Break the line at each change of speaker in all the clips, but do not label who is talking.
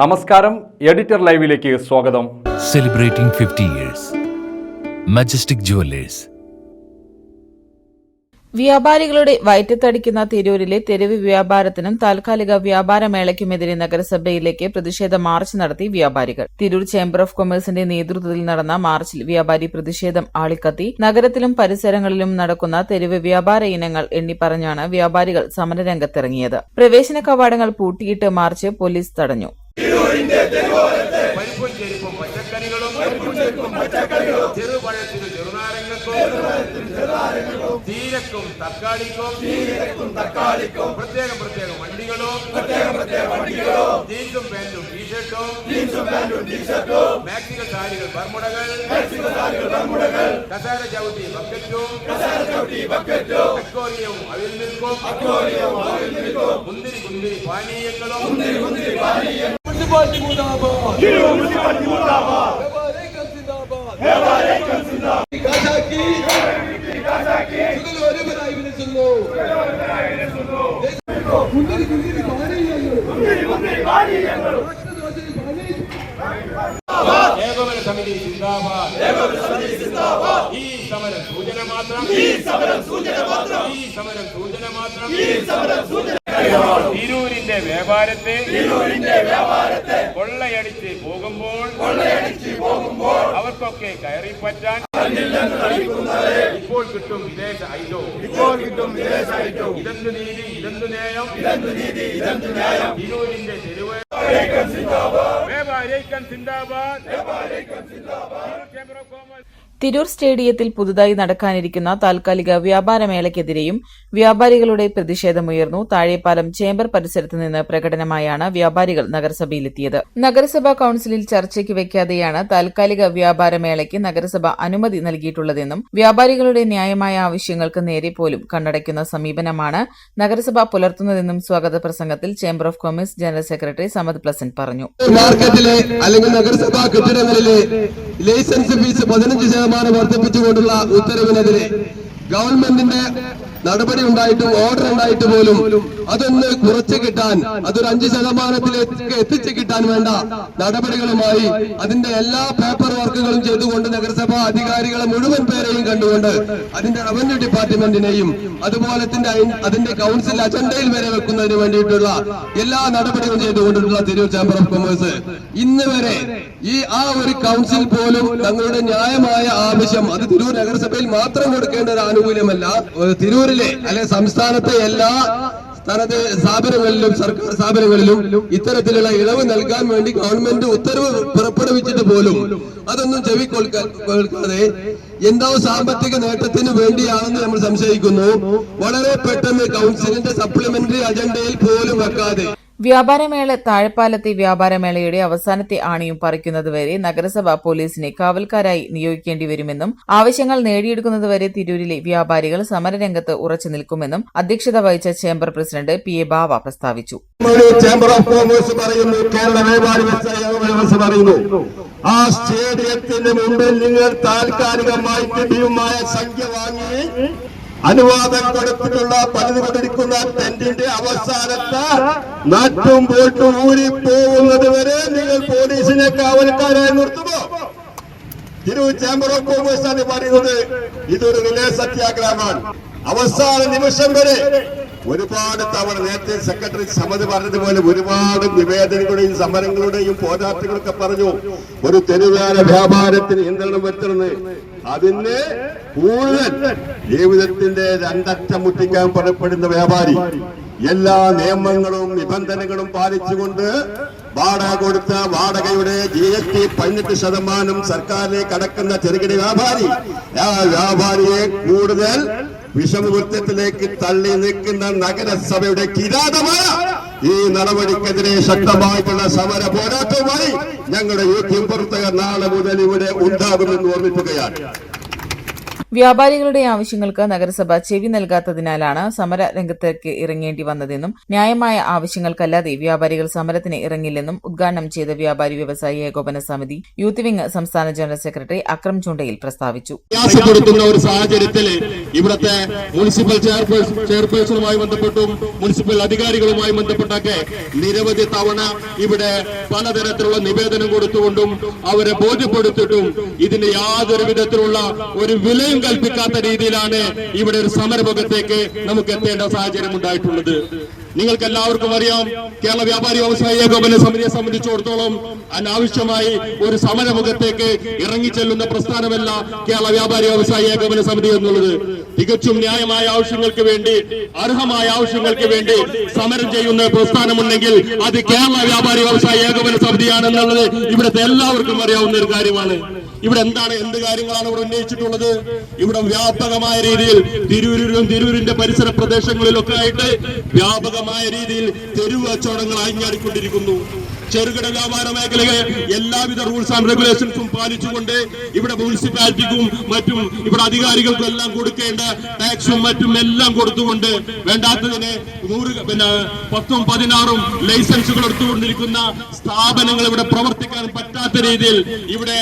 നമസ്കാരം എഡിറ്റർ ലൈവിലേക്ക് സ്വാഗതം.
Celebrating fifty years majestic jewellers
വ്യാപാരികളുടെ വയറ്റത്തടിക്കുന്ന തിരൂരിലെ തെരുവ് വ്യാപാരത്തിനും താൽക്കാലിക വ്യാപാരമേളയ്ക്കുമെതിരെ നഗരസഭയിലേക്ക് പ്രതിഷേധ മാർച്ച് നടത്തി വ്യാപാരികൾ. തിരൂർ ചേംബർ ഓഫ് കൊമേഴ്സിന്റെ നേതൃത്വത്തിൽ നടന്ന മാർച്ചിൽ വ്യാപാരി പ്രതിഷേധം ആളിക്കത്തി. നഗരത്തിലും പരിസരങ്ങളിലും നടക്കുന്ന തെരുവ് വ്യാപാര ഇനങ്ങൾ എണ്ണിപ്പറഞ്ഞാണ് വ്യാപാരികൾ സമരരംഗത്തിറങ്ങിയത്. പ്രവേശന കവാടങ്ങൾ പൂട്ടിയിട്ട് മാർച്ച് പോലീസ് തടഞ്ഞു.
പരിപ്പും ചെരുപ്പും പച്ചക്കറികളും ചെറുപഴത്തിനും ചെറുനാരങ്ങൾക്കും ചീരക്കും തക്കാളിക്കും പ്രത്യേകം പ്രത്യേകം വണ്ടികളും ജീൻസും പാന്റും ടീഷർട്ടും മാക്സിക്കൽ സാരികൾ ബർമുടകൾ കസാര ചവിട്ടി ബക്കറ്റും അക്വോറിയവും അവിൽ മിൽക്കും മുന്തിരി മുന്തിരി പാനീയങ്ങളും
മുനിസിപ്പാലിറ്റി മുർദാബാദ് മുനിസിപ്പാലിറ്റി മുർദാബാദ് വ്യാപാരികൾ സിന്ദാബാദ് കാശാക്കി സുഗലോരവരായി വിളിക്കുന്നു മുന്തിരി മുന്തിരി പാനീയങ്ങൾ
ഏകോപന സമിതി സിന്ദാബാദ് ഈ സമരം സൂചന മാത്രം ഈ സമരം സൂചന മാത്രം ഈ സമരം സൂചന മാത്രം ഈ സമരം സൂചന തിരൂരിന്റെ വ്യാപാരത്തെ തിരൂരിന്റെ വ്യാപാരത്തെ കൊള്ളയടിച്ച് പോകുമ്പോൾ കൊള്ളയടിച്ച് പോകുമ്പോൾ അവർക്കൊക്കെ കയറി പറ്റാൻ ഇപ്പോൾ കിട്ടും വിദേശ ഐറ്റോ. ഇപ്പോൾ കിട്ടും വിദേശ ഐറ്റോ. ഇതെന്ത് നീതി ഇതെന്ത് ന്യായം? ഇതെന്ത് നീതി ഇതെന്ത് ന്യായം? തിരൂരിന്റെ തെരുവ് തിരൂർ
സ്റ്റേഡിയത്തിൽ പുതുതായി നടക്കാനിരിക്കുന്ന താൽക്കാലിക വ്യാപാരമേളയ്ക്കെതിരെയും വ്യാപാരികളുടെ പ്രതിഷേധമുയർന്നു. താഴെപ്പാലം ചേംബർ പരിസരത്ത് നിന്ന് പ്രകടനമായാണ് വ്യാപാരികൾ നഗരസഭയിലെത്തിയത്. നഗരസഭാ കൌൺസിലിൽ ചർച്ചയ്ക്ക് വെക്കാതെയാണ് താൽക്കാലിക വ്യാപാരമേളയ്ക്ക് നഗരസഭ അനുമതി നൽകിയിട്ടുള്ളതെന്നും വ്യാപാരികളുടെ ന്യായമായ ആവശ്യങ്ങൾക്ക് നേരെ പോലും കണ്ണടയ്ക്കുന്ന സമീപനമാണ് നഗരസഭ പുലർത്തുന്നതെന്നും സ്വാഗത പ്രസംഗത്തിൽ chamber of commerce general secretary Samad Plassan പറഞ്ഞു.
മാർക്കറ്റിലെ അല്ലെങ്കിൽ നഗരസഭാ കെട്ടിടങ്ങളിലെ ലൈസൻസ് ഫീസ് പതിനഞ്ച് ശതമാനം വർദ്ധിപ്പിച്ചുകൊണ്ടുള്ള ഉത്തരവിനെതിരെ ഗവൺമെന്റിന്റെ നടപടി ഉണ്ടായിട്ടും ഓർഡർ ഉണ്ടായിട്ട് പോലും അതൊന്ന് കുറച്ച് കിട്ടാൻ അതൊരു അഞ്ച് ശതമാനത്തിലേക്ക് എത്തിച്ചു കിട്ടാൻ വേണ്ട നടപടികളുമായി അതിന്റെ എല്ലാ പേപ്പർ വർക്കുകളും ചെയ്തുകൊണ്ട് നഗരസഭാ അധികാരികളെ മുഴുവൻ പേരെയും കണ്ടുകൊണ്ട് അതിന്റെ റവന്യൂ ഡിപ്പാർട്ട്മെന്റിനെയും അതുപോലെ തന്നെ അതിന്റെ കൗൺസിൽ അജണ്ടയിൽ വരെ വെക്കുന്നതിന് വേണ്ടിയിട്ടുള്ള എല്ലാ നടപടികളും ചെയ്തുകൊണ്ടിട്ടുള്ള തിരൂർ ചേംബർ ഓഫ് കൊമേഴ്സ് ഇന്ന് വരെ ഈ ആ ഒരു കൗൺസിൽ പോലും തങ്ങളുടെ ന്യായമായ ആവശ്യം അത് തിരൂർ നഗരസഭയിൽ മാത്രം കൊടുക്കേണ്ട ഒരു ആനുകൂല്യമല്ല. ഏഹ് തിരൂരിലെ അല്ലെ സംസ്ഥാനത്തെ എല്ലാ തനത് സ്ഥാപനങ്ങളിലും സർക്കാർ സ്ഥാപനങ്ങളിലും ഇത്തരത്തിലുള്ള ഇളവ് നൽകാൻ വേണ്ടി ഗവൺമെന്റ് ഉത്തരവ് പുറപ്പെടുവിച്ചിട്ട് പോലും അതൊന്നും ചെവി കൊൾക്ക- കേൾക്കാതെ എന്തോ സാമ്പത്തിക നേട്ടത്തിന് വേണ്ടിയാണെന്ന് നമ്മൾ സംശയിക്കുന്നു. വളരെ പെട്ടെന്ന് കൗൺസിലിന്റെ സപ്ലിമെന്ററി അജണ്ടയിൽ പോലും വെക്കാതെ
വ്യാപാരമേള താഴെപ്പാലത്തെ വ്യാപാരമേളയുടെ അവസാനത്തെ ആണിയും പറിക്കുന്നതുവരെ നഗരസഭ പോലീസിനെ കാവൽക്കാരായി നിയോഗിക്കേണ്ടി വരുമെന്നും ആവശ്യങ്ങൾ നേടിയെടുക്കുന്നതുവരെ തിരൂരിലെ വ്യാപാരികൾ സമരരംഗത്ത് ഉറച്ചു നിൽക്കുമെന്നും അധ്യക്ഷത വഹിച്ച chamber president P A Bava പ്രസ്താവിച്ചു.
ചേംബർ ഓഫ് കോമേഴ്സ് പറയുന്നു കേരള വ്യാപാരി പറയുന്നു ആ മുമ്പിൽ നിങ്ങൾ താൽക്കാലികമായി സംഖ്യ വാങ്ങി അനുവാദം കൊടുത്തിട്ടുള്ള പണിതുകൊണ്ടിരിക്കുന്ന അവസാനത്ത് നട്ടും പോട്ടും ഊരി പോകുന്നത് വരെ നിങ്ങൾ പോലീസിനെ കാവൽക്കാരായി നിർത്തുമോ? തിരൂർ ചേംബർ ഓഫ് കോമേഴ്സ് ആണ് പറയുന്നത്. ഇതൊരു റിലേ സത്യാഗ്രഹമാണ്. അവസാന നിമിഷം വരെ ഒരുപാട് തവണ നേരത്തെ സെക്രട്ടറി സമിതി പറഞ്ഞതുപോലെ ഒരുപാട് നിവേദനങ്ങളുടെയും സമരങ്ങളുടെയും പോരാട്ടങ്ങളൊക്കെ പറഞ്ഞു. ഒരു തെരുവാന വ്യാപാരത്തിന് നിയന്ത്രണം വരുത്തണമെന്ന് അതിന് കൂടുതൽ ജീവിതത്തിന്റെ രണ്ടറ്റം മുട്ടിക്കാൻ പുറപ്പെടുന്ന വ്യാപാരി എല്ലാ നിയമങ്ങളും നിബന്ധനകളും പാലിച്ചുകൊണ്ട് വാടക കൊടുത്ത വാടകയുടെ ജി എസ് ടി പതിനെട്ട് ശതമാനം സർക്കാരിലേക്ക് അടക്കുന്ന ചെറുകിട വ്യാപാരി ആ വ്യാപാരിയെ കൂടുതൽ വിഷമകൃത്യത്തിലേക്ക് തള്ളി നിൽക്കുന്ന നഗരസഭയുടെ കിരാതമായ ഈ നടപടിക്കെതിരെ ശക്തമായിട്ടുള്ള സമര പോരാട്ടവുമായി ഞങ്ങളുടെ യൂത്ത് പ്രവർത്തകർ നാളെ മുതൽ ഇവിടെ ഉണ്ടാകുമെന്ന് ഓർമ്മിപ്പിക്കുകയാണ്.
വ്യാപാരികളുടെ ആവശ്യങ്ങൾക്ക് നഗരസഭ ചെവി നൽകാത്തതിനാലാണ് സമര രംഗത്തേക്ക് ഇറങ്ങേണ്ടി വന്നതെന്നും ന്യായമായ ആവശ്യങ്ങൾക്കല്ലാതെ വ്യാപാരികൾ സമരത്തിന് ഇറങ്ങില്ലെന്നും ഉദ്ഘാടനം ചെയ്ത വ്യാപാരി വ്യവസായി ഏകോപന സമിതി യൂത്ത് വിംഗ് സംസ്ഥാന ജനറൽ സെക്രട്ടറി അക്രം ചുണ്ടയിൽ പ്രസ്താവിച്ചു.
ഒരു സാഹചര്യത്തിൽ ഇവിടുത്തെ മുനിസിപ്പൽ ചെയർപേഴ്സണുമായി ബന്ധപ്പെട്ടും മുനിസിപ്പൽ അധികാരികളുമായി ബന്ധപ്പെട്ടൊക്കെ നിരവധി തവണ ഇവിടെ പലതരത്തിലുള്ള നിവേദനം കൊടുത്തുകൊണ്ടും അവരെ ബോധ്യപ്പെടുത്തിയിട്ടും ഇതിന് യാതൊരു വിധത്തിലുള്ള ഒരു വിലയും കൽപ്പിക്കാത്ത രീതിയിലാണ് ഇവിടെ ഒരു സമരമുഖത്തേക്ക് നമുക്ക് എത്തേണ്ട സാഹചര്യം ഉണ്ടായിട്ടുള്ളത്. നിങ്ങൾക്ക് എല്ലാവർക്കും അറിയാം കേരള വ്യാപാരി വ്യവസായ ഏകോപന സമിതിയെ സംബന്ധിച്ചിടത്തോളം അനാവശ്യമായി ഒരു സമരമുഖത്തേക്ക് ഇറങ്ങിച്ചെല്ലുന്ന പ്രസ്ഥാനമല്ല കേരള വ്യാപാരി വ്യവസായ ഏകോപന സമിതി എന്നുള്ളത്. തികച്ചും ന്യായമായ ആവശ്യങ്ങൾക്ക് വേണ്ടി അർഹമായ ആവശ്യങ്ങൾക്ക് വേണ്ടി സമരം ചെയ്യുന്ന പ്രസ്ഥാനമുണ്ടെങ്കിൽ അത് കേരള വ്യാപാരി വ്യവസായ ഏകോപന സമിതിയാണെന്നുള്ളത് ഇവിടുത്തെ എല്ലാവർക്കും അറിയാവുന്ന ഒരു കാര്യമാണ്. ഇവിടെ എന്താണ് എന്ത് കാര്യങ്ങളാണ് ഇവിടെ ഉന്നയിച്ചിട്ടുള്ളത്? ഇവിടെ വ്യാപകമായ രീതിയിൽ തിരൂരിലും തിരൂരിന്റെ പരിസര പ്രദേശങ്ങളിലൊക്കെ ആയിട്ട് വ്യാപകമായ രീതിയിൽ തെരുവ് കച്ചവടങ്ങൾ അഴിഞ്ഞാടിക്കൊണ്ടിരിക്കുന്നു ചെറുകിട വ്യാപാര മേഖലയെ എല്ലാവിധ റൂൾസ് ആൻഡ് റെഗുലേഷൻസും പാലിച്ചുകൊണ്ട് ഇവിടെ മുനിസിപ്പാലിറ്റിക്കും മറ്റും ഇവിടെ അധികാരികൾക്കും എല്ലാം കൊടുക്കേണ്ട ടാക്സും മറ്റും എല്ലാം കൊടുത്തുകൊണ്ട് വേണ്ടാത്തതിന് നൂറ് പിന്നെ പത്തും പതിനാറും ലൈസൻസുകൾ എടുത്തുകൊണ്ടിരിക്കുന്ന സ്ഥാപനങ്ങൾ ഇവിടെ പ്രവർത്തിക്കാൻ പറ്റാത്ത രീതിയിൽ ഇവിടെ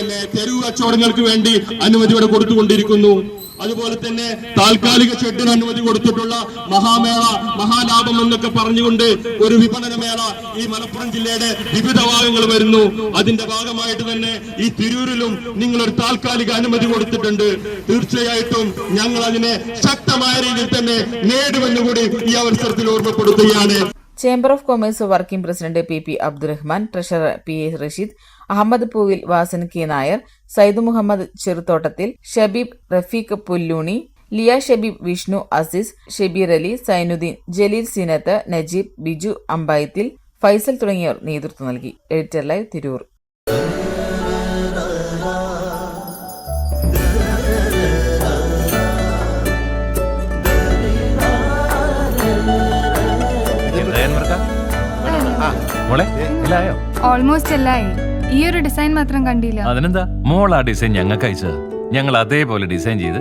പിന്നെ തെരുവ് കച്ചവടങ്ങൾക്ക് വേണ്ടി അനുമതി ഇവിടെ കൊടുത്തുകൊണ്ടിരിക്കുന്നു. അതുപോലെ തന്നെ താൽക്കാലിക ഷെഡിന് അനുമതി കൊടുത്തിട്ടുള്ള മഹാമേള മഹാലാഭം എന്നൊക്കെ പറഞ്ഞുകൊണ്ട് ഒരു വിപണന മേള ഈ മലപ്പുറം ജില്ലയുടെ വിവിധ ഭാഗങ്ങൾ വരുന്നു. അതിന്റെ ഭാഗമായിട്ട് തന്നെ ഈ തിരൂരിലും നിങ്ങൾ ഒരു താൽക്കാലിക അനുമതി കൊടുത്തിട്ടുണ്ട്. തീർച്ചയായിട്ടും ഞങ്ങൾ അതിനെ ശക്തമായ രീതിയിൽ തന്നെ നേടുമെന്ന് കൂടി ഈ അവസരത്തിൽ ഓർമ്മപ്പെടുത്തുകയാണ്.
Chamber of commerce working president P P Abdurahman treasurer P A Rasheed Ahammed Poovil Vasan K Nair Sayyid Muhammad Cheruthottathil Shabeeb Rafeeq Pulluni Liya Shabeeb Vishnu Azeez Shabeer Ali Sainudheen Jaleel Sinath Najeeb Biju Ambayathil Faisal തുടങ്ങിയവർ നേതൃത്വം നൽകി. Editor live Tirur.
Almost എല്ലായി. ഈ ഒരു design മാത്രം കണ്ടില്ല.
അതിനെന്താ? മോൾ ആ ഡിസൈൻ ഞങ്ങൾക്ക് അയച്ചത്. ഞങ്ങൾ അതേപോലെ ഡിസൈൻ ചെയ്ത്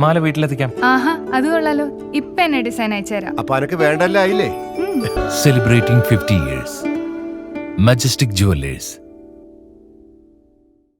മാല വീട്ടിലെത്തിക്കാം.
ആഹാ അത് കൊള്ളാലോ. ഇപ്പൊ എന്നെ ഡിസൈൻ അയച്ചുതരാം
അപ്പൊ അനക്ക് വേണ്ടല്ലേ ആയില്ലേ?
Celebrating fifty years majestic jewellers